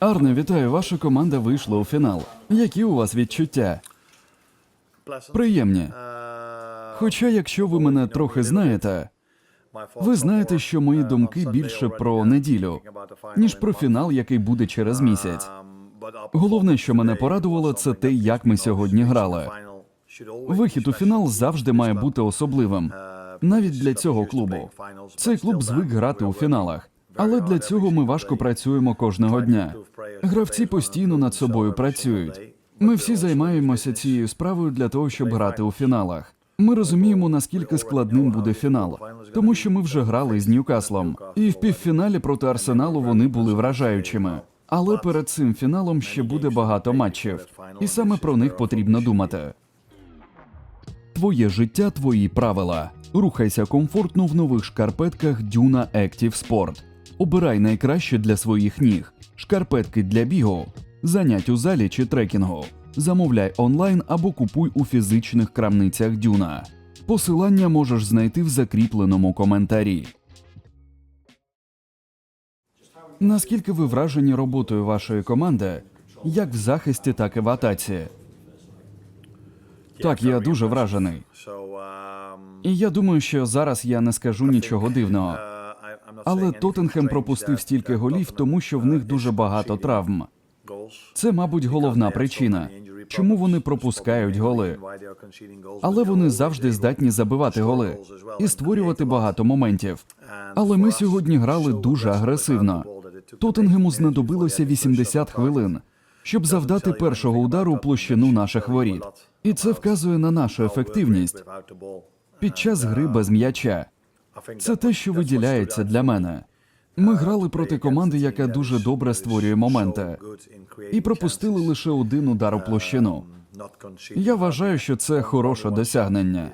Арне, вітаю, ваша команда вийшла у фінал. Які у вас відчуття? Приємні. Хоча, якщо ви мене трохи знаєте, ви знаєте, що мої думки більше про неділю, ніж про фінал, який буде через місяць. Головне, що мене порадувало, це те, як ми сьогодні грали. Вихід у фінал завжди має бути особливим, навіть для цього клубу. Цей клуб звик грати у фіналах, але для цього ми важко працюємо кожного дня. Гравці постійно над собою працюють. Ми всі займаємося цією справою для того, щоб грати у фіналах. Ми розуміємо, наскільки складним буде фінал, тому що ми вже грали з Ньюкаслом, і в півфіналі проти Арсеналу вони були вражаючими. Але перед цим фіналом ще буде багато матчів, і саме про них потрібно думати. Твоє життя, твої правила. Рухайся комфортно в нових шкарпетках Duna Active Sport. Обирай найкраще для своїх ніг. Шкарпетки для бігу, занять у залі чи трекінгу. Замовляй онлайн або купуй у фізичних крамницях Дюна. Посилання можеш знайти в закріпленому коментарі. Наскільки ви вражені роботою вашої команди, як в захисті, так і в атаці? Так, я дуже вражений. І я думаю, що зараз я не скажу нічого дивного. Але Тоттенхем пропустив стільки голів, тому що в них дуже багато травм. Це, мабуть, головна причина, чому вони пропускають голи. Але вони завжди здатні забивати голи і створювати багато моментів. Але ми сьогодні грали дуже агресивно. Тоттенгему знадобилося 80 хвилин, щоб завдати першого удару площину наших воріт. І це вказує на нашу ефективність під час гри без м'яча. Це те, що виділяється для мене. Ми грали проти команди, яка дуже добре створює моменти, і пропустили лише один удар у площину. Я вважаю, що це хороше досягнення.